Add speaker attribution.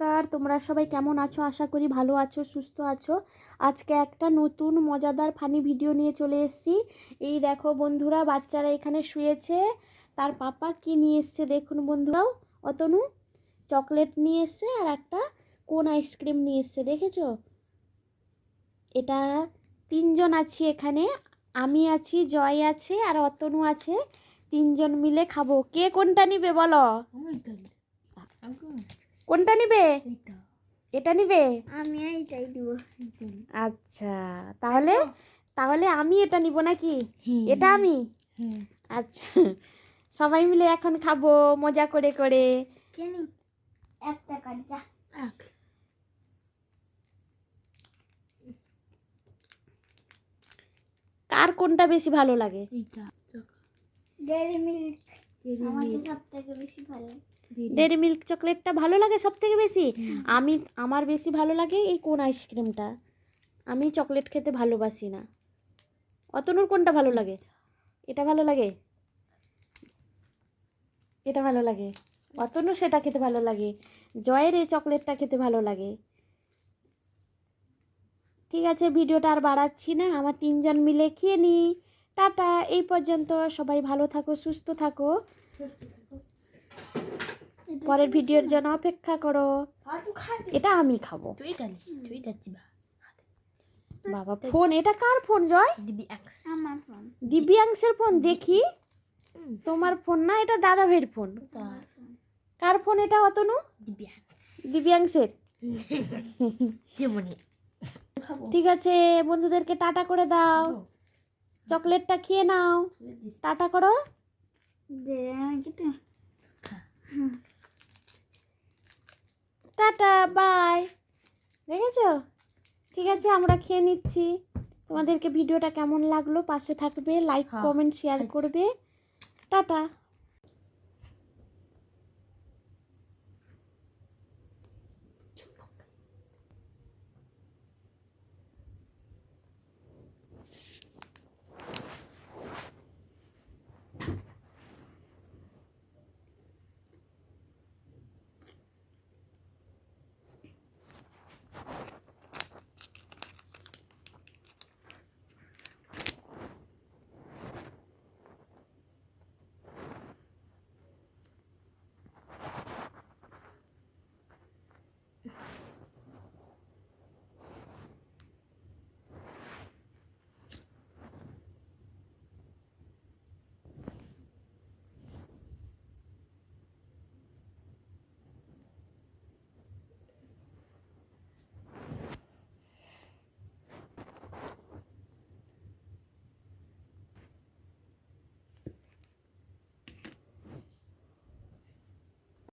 Speaker 1: নমস্কার। তোমরা সবাই কেমন আছো? আশা করি ভালো আছো, সুস্থ আছো। আজকে একটা নতুন মজাদার ফানি ভিডিও নিয়ে চলে এসেছি। এই দেখো বন্ধুরা, বাচ্চারা এখানে শুয়েছে। তার পাপা কি নিয়ে এসছে দেখুন বন্ধুরাও। অতনু, চকলেট নিয়ে এসছে আর একটা কোন আইসক্রিম নিয়ে এসছে, দেখেছ? এটা তিনজন আছি এখানে। আমি আছি, জয় আছে আর অতনু আছে। তিনজন মিলে খাব। কে কোনটা নিবে বলো? কোনটা নিবে? এটা নিবে?
Speaker 2: আমি এইটাই দিব
Speaker 1: আচ্ছা তাহলে তাহলে আমি এটা নিব নাকি? এটা আমি? আচ্ছা সবাই মিলে এখন খাব মজা করে করে।
Speaker 2: কেন? একটা কাজা
Speaker 1: কার কোনটা বেশি ভালো লাগে?
Speaker 2: ডেয়ারি মিল্ক আমাকে সব থেকে বেশি ভালো
Speaker 1: ডেরি মিল্ক চকলেটটা ভালো লাগে সব থেকে বেশি আমি আমার বেশি ভালো লাগে এই কোন আইসক্রিমটা আমি চকলেট খেতে ভালোবাসি না। অতনুর কোনটা ভালো লাগে? এটা ভালো লাগে? এটা ভালো লাগে। অতনুর সেটা খেতে ভালো লাগে। জয়ের এই চকলেটটা খেতে ভালো লাগে। ঠিক আছে ভিডিওটা আর বাড়াচ্ছি না। আমার তিনজন মিলে খেয়ে নিই। টাটা এই পর্যন্ত। সবাই ভালো থাকো। সুস্থ থাকো। পরের ভিডিওর জন্য অপেক্ষা করো। এটা আমি খাব। বাবা ফোন এটা কার ফোন জয়? দিব্যাংশের ফোন দেখি। তোমার ফোন না, এটা দাদা ভাইয়ের ফোন কার ফোন এটা, অতনু? দিব্যাংশের ঠিক আছে, বন্ধুদেরকে টাটা করে দাও। চকলেটটা খেয়ে নাও। টাটা করো।
Speaker 2: যে আমাকে তো
Speaker 1: টাটা বাই। দেখেছ? ঠিক আছে আমরা খেয়ে নিচ্ছি। তোমাদেরকে ভিডিওটা কেমন লাগল? পাশে থাকবে লাইক কমেন্ট শেয়ার করবে। টাটা।